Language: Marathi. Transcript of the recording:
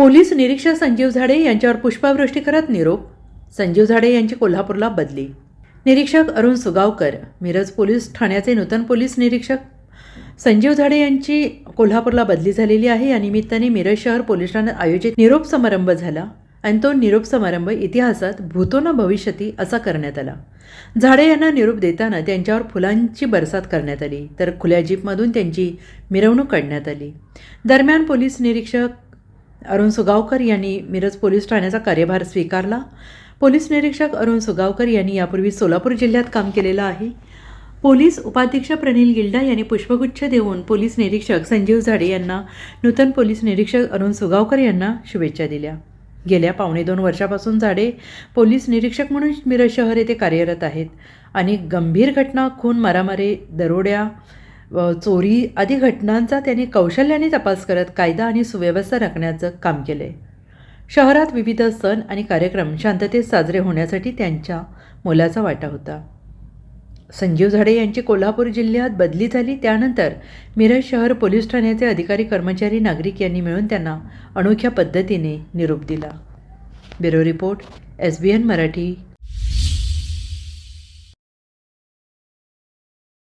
पोलीस निरीक्षक संजीव झाडे यांच्यावर पुष्पवृष्टी करत निरोप संजीव झाडे यांची कोल्हापूरला बदली. निरीक्षक अरुण सुगावकर मिरज पोलीस ठाण्याचे नूतन पोलीस निरीक्षक संजीव झाडे यांची कोल्हापूरला बदली झालेली आहे. या निमित्ताने मिरज शहर पोलीस ठाण्यात आयोजित निरोप समारंभ झाला आणि तो निरोप समारंभ इतिहासात भूतो न भविष्यती असा करण्यात आला. झाडे यांना निरोप देताना त्यांच्यावर फुलांची बरसात करण्यात आली तर खुल्या जीपमधून त्यांची मिरवणूक काढण्यात आली. दरम्यान पोलीस निरीक्षक अरुण सुगावकर यांनी मिरज पोलीस ठाण्याचा कार्यभार स्वीकारला. पोलीस निरीक्षक अरुण सुगावकर यांनी यापूर्वी सोलापूर जिल्ह्यात काम केलेलं आहे. पोलीस उपाध्यक्ष प्रणील गिल्डा यांनी पुष्पगुच्छ देऊन पोलीस निरीक्षक संजीव झाडे यांना नूतन पोलीस निरीक्षक अरुण सुगावकर यांना शुभेच्छा दिल्या. गेल्या पावणे दोन वर्षापासून झाडे पोलीस निरीक्षक म्हणून मिरज शहर येथे कार्यरत आहेत. आणि गंभीर घटना खून मारामारी दरोड्या चोरी आदी घटनांचा त्यांनी कौशल्याने तपास करत कायदा आणि सुव्यवस्था राखण्याचं काम केलं आहे शहरात विविध सण आणि कार्यक्रम शांततेत साजरे होण्यासाठी त्यांच्या मोलाचा वाटा होता. संजीव झाडे यांची कोल्हापूर जिल्ह्यात बदली झाली. त्यानंतर मिरज शहर पोलीस ठाण्याचे अधिकारी कर्मचारी नागरिक यांनी मिळून त्यांना अनोख्या पद्धतीने निरोप दिला. Bureau report S B N Marathi.